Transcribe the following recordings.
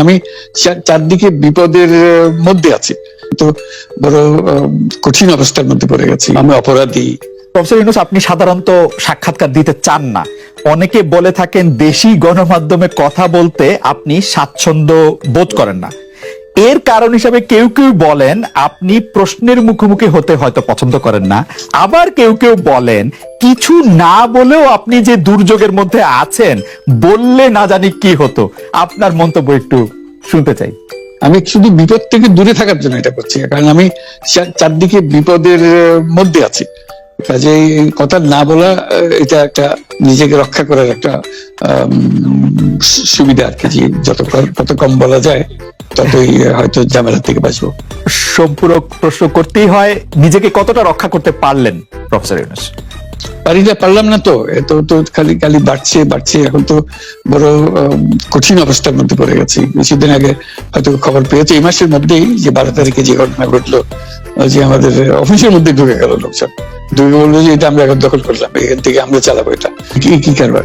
আমি চারদিকে বিপদের মধ্যে আছি। তো বড় কঠিন অবস্থার মধ্যে পড়ে গেছি। আমি অপরাধী। প্রফেসর ইউনুস আপনি সাধারণত সাক্ষাৎকার দিতে চান না। অনেকে বলে থাকেন দেশি গণমাধ্যমে কথা বলতে আপনি স্বাচ্ছন্দ্য বোধ করেন না। এর কারণ হিসাবে কেউ কেউ বলেন, আপনি প্রশ্নের মুখোমুখি হতে হয়তো পছন্দ করেন না। আবার কেউ কেউ বলেন, কিছু না বলেও আপনি যে দুর্যোগের মধ্যে আছেন, বললে না জানি কি হতো। আপনার মন্তব্য একটু শুনতে চাই। আমি শুধু বিপদ থেকে দূরে থাকার জন্য এটা করছি, কারণ আমি চারদিকে বিপদের মধ্যে আছি। কাজে কথা না বলা এটা একটা নিজেকে রক্ষা করার একটা সুবিধা আর কি যত কত কম বলা যায় ততই হয়তো ঝামেলা থেকে বাঁচবো। সম্পূরক প্রশ্ন করতেই হয় নিজেকে কতটা রক্ষা করতে পারলেন প্রফেসর ইউনুস? পারি না পারলাম না তো এত তো খালি খালি বাড়ছে বাড়ছে এখন তো বড় কঠিন অবস্থার মধ্যে পড়ে গেছি। কিছুদিন আগে হয়তো খবর পেয়েছে এই মাসের মধ্যেই যে বারো তারিখে যে ঘটনা ঘটলো যে আমাদের অফিসের মধ্যে ঢুকে গেল লোকজন। ঢুকে বলল যে এটা আমরা এখন দখল করলাম এখান থেকে আমরা চালাবো এটা। কি কি কারবার?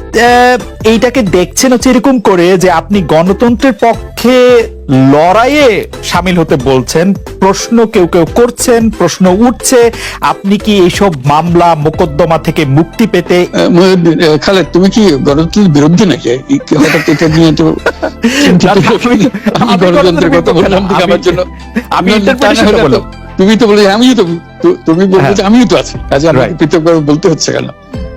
এইটাকে দেখছেন হচ্ছে এরকম করে যে আপনি গণতন্ত্রের পক্ষে লড়াইয়ে সামিল হতে বলছেন প্রশ্ন কেউ কেউ করছেন প্রশ্ন উঠছে আপনি কি এইসব মামলা মোকদ্দমা থেকে মুক্তি পেতে খালেদ তুমি কি গণতন্ত্রের বিরুদ্ধে নাকি? হঠাৎ এটা নিয়ে তো আমি গণতন্ত্রের কথা বললাম আমার জন্য আমি তুমি তো বলে আমিও তো তুমি বলতে হ্যাঁ। আমিও তো আছি। কাজে আমাকে Right. বলতে হচ্ছে কেন?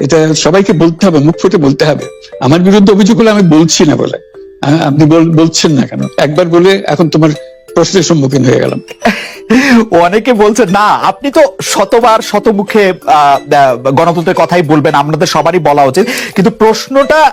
এটা সবাইকে বলতে হবে, মুখ ফুটে বলতে হবে। আমার বিরুদ্ধে অভিযোগ হলে আমি বলছি না বলে। আপনি বল- বলছেন না কেন? একবার বলে এখন তোমার প্রশ্নের সম্মুখীন হয়ে গেলাম। অনেকে বলছে, না, আপনি তো শতবার শতমুখে গণতন্ত্রের কথাই বলবেন, আপনাদের সবারই বলা উচিত। কিন্তু প্রশ্নটা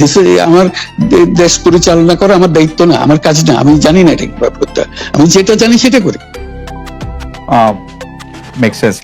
দেশে আমার দেশ পরিচালনা করা আমার দায়িত্ব না, আমার কাজ না, আমি জানি না এটা করতে আমি যেটা জানি সেটা করি। Make sense